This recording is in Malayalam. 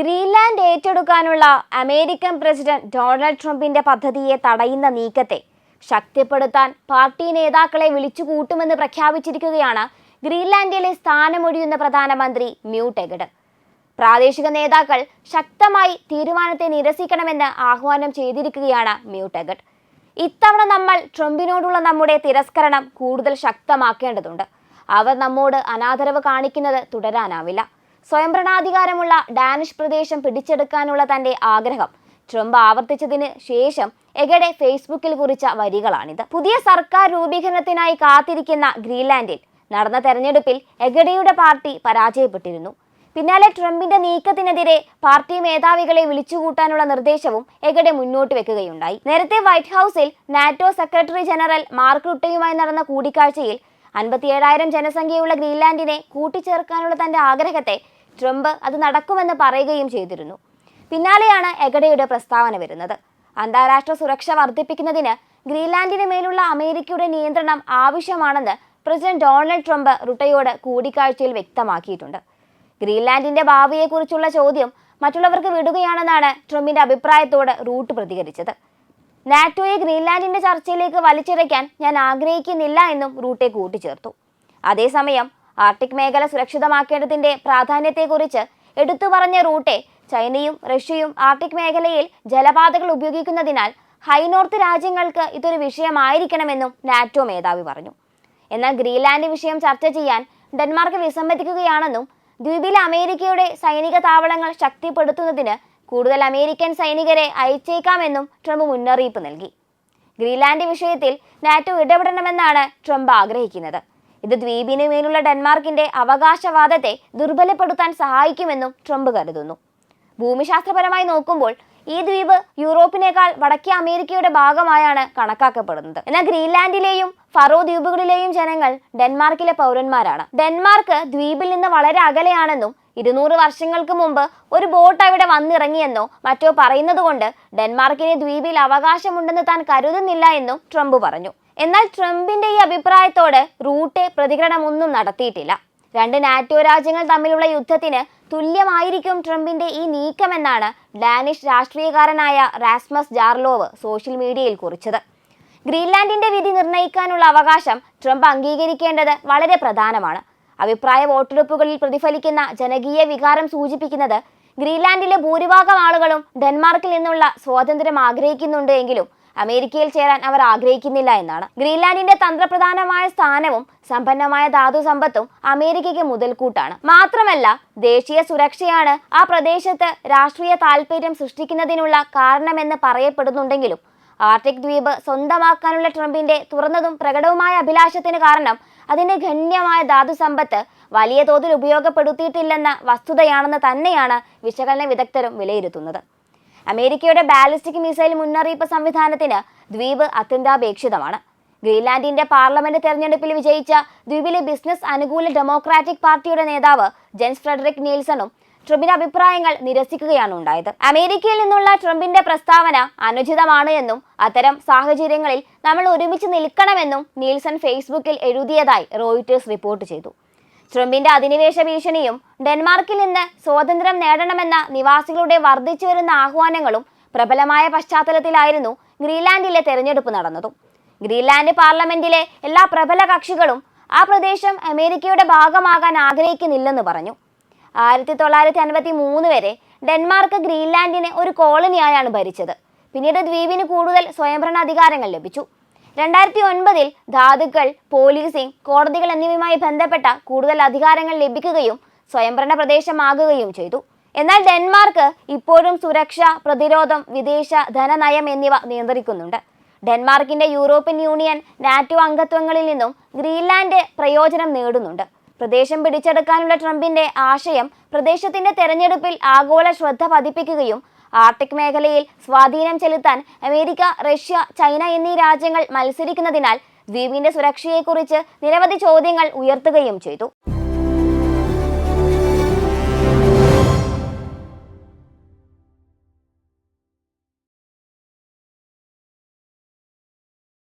ഗ്രീൻലാൻഡ് ഏറ്റെടുക്കാനുള്ള അമേരിക്കൻ പ്രസിഡന്റ് ഡൊണാൾഡ് ട്രംപിന്റെ പദ്ധതിയെ തടയുന്ന നീക്കത്തെ ശക്തിപ്പെടുത്താൻ പാർട്ടി നേതാക്കളെ വിളിച്ചുകൂട്ടുമെന്ന് പ്രഖ്യാപിച്ചിരിക്കുകയാണ് ഗ്രീൻലാൻഡിലെ സ്ഥാനമൊഴിയുന്ന പ്രധാനമന്ത്രി മ്യൂട്ടെഗഡ് പ്രാദേശിക നേതാക്കൾ ശക്തമായി തീരുമാനത്തെ നിരസിക്കണമെന്ന് ആഹ്വാനം ചെയ്തിരിക്കുകയാണ് മ്യൂട്ടെഗഡ് ഇത്തവണ നമ്മൾ ട്രംപിനോടുള്ള നമ്മുടെ തിരസ്കരണം കൂടുതൽ ശക്തമാക്കേണ്ടതുണ്ട്. അവർ നമ്മോട് അനാദരവ് കാണിക്കുന്നത് തുടരാനാവില്ല. സ്വയംഭരണാധികാരമുള്ള ഡാനിഷ് പ്രദേശം പിടിച്ചെടുക്കാനുള്ള തന്റെ ആഗ്രഹം. ട്രംപ് ആവർത്തിച്ചതിന് ശേഷം എഗഡെ ഫേസ്ബുക്കിൽ കുറിച്ച വരികളാണിത്. പുതിയ സർക്കാർ രൂപീകരണത്തിനായി കാത്തിരിക്കുന്ന ഗ്രീൻലാൻഡിൽ നടന്ന തെരഞ്ഞെടുപ്പിൽ എഗഡയുടെ പാർട്ടി പരാജയപ്പെട്ടിരുന്നു. പിന്നാലെ ട്രംപിന്റെ നീക്കത്തിനെതിരെ പാർട്ടി മേധാവികളെ വിളിച്ചുകൂട്ടാനുള്ള നിർദ്ദേശവും എഗഡെ മുന്നോട്ട് വെക്കുകയുണ്ടായി. നേരത്തെ വൈറ്റ് ഹൌസിൽ നാറ്റോ സെക്രട്ടറി ജനറൽ മാർക്ക് റുട്ടയുമായി നടന്ന കൂടിക്കാഴ്ചയിൽ അൻപത്തിയേഴായിരം ജനസംഖ്യയുള്ള ഗ്രീൻലാൻഡിനെ കൂട്ടിച്ചേർക്കാനുള്ള തന്റെ ആഗ്രഹത്തെ ട്രംപ് അത് നടക്കുമെന്ന് പറയുകയും ചെയ്തിരുന്നു. പിന്നാലെയാണ് എഗഡയുടെ പ്രസ്താവന വരുന്നത്. അന്താരാഷ്ട്ര സുരക്ഷ വർദ്ധിപ്പിക്കുന്നതിന് ഗ്രീൻലാൻഡിന് മേലുള്ള അമേരിക്കയുടെ നിയന്ത്രണം ആവശ്യമാണെന്ന് പ്രസിഡന്റ് ഡൊണാൾഡ് ട്രംപ് റുട്ടയോട് കൂടിക്കാഴ്ചയിൽ വ്യക്തമാക്കിയിട്ടുണ്ട്. ഗ്രീൻലാൻഡിന്റെ ഭാവിയെക്കുറിച്ചുള്ള ചോദ്യം മറ്റുള്ളവർക്ക് വിടുകയാണെന്നാണ് ട്രംപിന്റെ അഭിപ്രായത്തോട് റൂട്ട് പ്രതികരിച്ചത്. നാറ്റോയെ ഗ്രീൻലാൻഡിന്റെ ചർച്ചയിലേക്ക് വലിച്ചിഴയ്ക്കാൻ ഞാൻ ആഗ്രഹിക്കുന്നില്ല എന്നും റൂട്ടെ കൂട്ടിച്ചേർത്തു. അതേസമയം ആർട്ടിക് മേഖല സുരക്ഷിതമാക്കേണ്ടതിന്റെ പ്രാധാന്യത്തെക്കുറിച്ച് എടുത്തു പറഞ്ഞ റൂട്ടെ ചൈനയും റഷ്യയും ആർട്ടിക് മേഖലയിൽ ജലപാതകൾ ഉപയോഗിക്കുന്നതിനാൽ ഹൈനോർത്ത് രാജ്യങ്ങൾക്ക് ഇതൊരു വിഷയമായിരിക്കണമെന്നും നാറ്റോ മേധാവി പറഞ്ഞു. എന്നാൽ ഗ്രീൻലാൻഡ് വിഷയം ചർച്ച ചെയ്യാൻ ഡെൻമാർക്ക് വിസമ്മതിക്കുകയാണെന്നും ദ്വീപിലെ അമേരിക്കയുടെ സൈനിക താവളങ്ങൾ ശക്തിപ്പെടുത്തുന്നതിന് കൂടുതൽ അമേരിക്കൻ സൈനികരെ അയച്ചേക്കാമെന്നും ട്രംപ് മുന്നറിയിപ്പ് നൽകി. ഗ്രീൻലാൻഡ് വിഷയത്തിൽ നാറ്റോ ഇടപെടണമെന്നാണ് ട്രംപ് ആഗ്രഹിക്കുന്നത്. ഇത് ദ്വീപിന് മേലുള്ള ഡെൻമാർക്കിന്റെ അവകാശവാദത്തെ ദുർബലപ്പെടുത്താൻ സഹായിക്കുമെന്നും ട്രംപ് കരുതുന്നു. ഭൂമിശാസ്ത്രപരമായി നോക്കുമ്പോൾ ഈ ദ്വീപ് യൂറോപ്പിനേക്കാൾ വടക്കേ അമേരിക്കയുടെ ഭാഗമായാണ് കണക്കാക്കപ്പെടുന്നത്. എന്നാൽ ഗ്രീൻലാൻഡിലെയും ഫറോ ദ്വീപുകളിലെയും ജനങ്ങൾ ഡെൻമാർക്കിലെ പൗരന്മാരാണ്. ഡെൻമാർക്ക് ദ്വീപിൽ നിന്ന് വളരെ അകലെയാണെന്നും ഇരുന്നൂറ് വർഷങ്ങൾക്ക് മുമ്പ് ഒരു ബോട്ട് അവിടെ വന്നിറങ്ങിയെന്നോ മറ്റോ പറയുന്നത് കൊണ്ട് ഡെൻമാർക്കിന് ദ്വീപിൽ അവകാശമുണ്ടെന്ന് താൻ കരുതുന്നില്ല എന്നും ട്രംപ് പറഞ്ഞു. എന്നാൽ ട്രംപിന്റെ ഈ അഭിപ്രായത്തോട് റൂട്ടെ പ്രതികരണമൊന്നും നടത്തിയിട്ടില്ല. രണ്ട് നാറ്റോ രാജ്യങ്ങൾ തമ്മിലുള്ള യുദ്ധത്തിന് തുല്യമായിരിക്കും ട്രംപിന്റെ ഈ നീക്കമെന്നാണ് ഡാനിഷ് രാഷ്ട്രീയക്കാരനായ റാസ്മസ് ജാർലോവ് സോഷ്യൽ മീഡിയയിൽ കുറിച്ചത്. ഗ്രീൻലാൻഡിന്റെ വിധി നിർണയിക്കാനുള്ള അവകാശം ട്രംപ് അംഗീകരിക്കേണ്ടത് വളരെ പ്രധാനമാണ്. അഭിപ്രായ വോട്ടെടുപ്പുകളിൽ പ്രതിഫലിക്കുന്ന ജനകീയ വികാരം സൂചിപ്പിക്കുന്നത് ഗ്രീൻലാൻഡിലെ ഭൂരിഭാഗം ആളുകളും ഡെൻമാർക്കിൽ നിന്നുള്ള സ്വാതന്ത്ര്യം ആഗ്രഹിക്കുന്നുണ്ട് എങ്കിലും അമേരിക്കയിൽ ചേരാൻ അവർ ആഗ്രഹിക്കുന്നില്ല എന്നാണ്. ഗ്രീൻലാൻഡിന്റെ തന്ത്രപ്രധാനമായ സ്ഥാനവും സമ്പന്നമായ ധാതു സമ്പത്തും അമേരിക്കയ്ക്ക് മുതൽക്കൂട്ടാണ്. മാത്രമല്ല ദേശീയ സുരക്ഷയാണ് ആ പ്രദേശത്ത് രാഷ്ട്രീയ താൽപര്യം സൃഷ്ടിക്കുന്നതിനുള്ള കാരണമെന്ന് പറയപ്പെടുന്നുണ്ടെങ്കിലും ആർട്ടിക് ദ്വീപ് സ്വന്തമാക്കാനുള്ള ട്രംപിന്റെ തുറന്നതും പ്രകടവുമായ അഭിലാഷത്തിന് കാരണം അതിന്റെ ഗണ്യമായ ധാതു സമ്പത്ത് വലിയ തോതിൽ ഉപയോഗപ്പെടുത്തിയിട്ടില്ലെന്ന വസ്തുതയാണെന്ന് തന്നെയാണ് വിശകലന വിദഗ്ധരും വിലയിരുത്തുന്നത്. അമേരിക്കയുടെ ബാലിസ്റ്റിക് മിസൈൽ മുന്നറിയിപ്പ് സംവിധാനത്തിന് ദ്വീപ് അത്യന്താപേക്ഷിതമാണ്. ഗ്രീൻലാൻഡിന്റെ പാർലമെന്റ് തെരഞ്ഞെടുപ്പിൽ വിജയിച്ച ദ്വീപിലെ ബിസിനസ് അനുകൂല ഡെമോക്രാറ്റിക് പാർട്ടിയുടെ നേതാവ് ജെൻസ് ഫ്രെഡറിക് നീൽസണും ട്രംപിന്റെ അഭിപ്രായങ്ങൾ നിരസിക്കുകയാണ് ഉണ്ടായത്. അമേരിക്കയിൽ നിന്നുള്ള ട്രംപിന്റെ പ്രസ്താവന അനുചിതമാണ് എന്നും അത്തരം സാഹചര്യങ്ങളിൽ നമ്മൾ ഒരുമിച്ച് നിൽക്കണമെന്നും നീൽസൺ ഫേസ്ബുക്കിൽ എഴുതിയതായി റോയിറ്റേഴ്സ് റിപ്പോർട്ട് ചെയ്തു. ട്രംപിന്റെ അധിനിവേശ ഭീഷണിയും ഡെൻമാർക്കിൽ നിന്ന് സ്വാതന്ത്ര്യം നേടണമെന്ന നിവാസികളുടെ വർദ്ധിച്ചു വരുന്ന ആഹ്വാനങ്ങളും പ്രബലമായ പശ്ചാത്തലത്തിലായിരുന്നു ഗ്രീൻലാൻഡിലെ തെരഞ്ഞെടുപ്പ് നടന്നതും. ഗ്രീൻലാൻഡ് പാർലമെന്റിലെ എല്ലാ പ്രബല കക്ഷികളും ആ പ്രദേശം അമേരിക്കയുടെ ഭാഗമാകാൻ ആഗ്രഹിക്കുന്നില്ലെന്ന് പറഞ്ഞു. ആയിരത്തി തൊള്ളായിരത്തി അൻപത്തി മൂന്ന് വരെ ഡെൻമാർക്ക് ഗ്രീൻലാൻഡിനെ ഒരു കോളനിയായാണ് ഭരിച്ചത്. പിന്നീട് ദ്വീപിന് കൂടുതൽ സ്വയംഭരണ അധികാരങ്ങൾ ലഭിച്ചു. രണ്ടായിരത്തി ഒൻപതിൽ ധാതുക്കൾ പോലീസിംഗ് കോടതികൾ എന്നിവയുമായി ബന്ധപ്പെട്ട കൂടുതൽ അധികാരങ്ങൾ ലഭിക്കുകയും സ്വയംഭരണ പ്രദേശമാകുകയും ചെയ്തു. എന്നാൽ ഡെൻമാർക്ക് ഇപ്പോഴും സുരക്ഷ പ്രതിരോധം വിദേശ ധനനയം എന്നിവ നിയന്ത്രിക്കുന്നുണ്ട്. ഡെൻമാർക്കിന്റെ യൂറോപ്യൻ യൂണിയൻ നാറ്റോ അംഗത്വങ്ങളിൽ നിന്നും ഗ്രീൻലാൻഡ് പ്രയോജനം നേടുന്നുണ്ട്. പ്രദേശം പിടിച്ചെടുക്കാനുള്ള ട്രംപിന്റെ ആശയം പ്രദേശത്തിന്റെ തെരഞ്ഞെടുപ്പിൽ ആഗോള ശ്രദ്ധ പതിപ്പിക്കുകയും ആർട്ടിക് മേഖലയിൽ സ്വാധീനം ചെലുത്താൻ അമേരിക്ക റഷ്യ ചൈന എന്നീ രാജ്യങ്ങൾ മത്സരിക്കുന്നതിനാൽ ദ്വീപിന്റെ സുരക്ഷയെക്കുറിച്ച് നിരവധി ചോദ്യങ്ങൾ ഉയർത്തുകയും ചെയ്തു.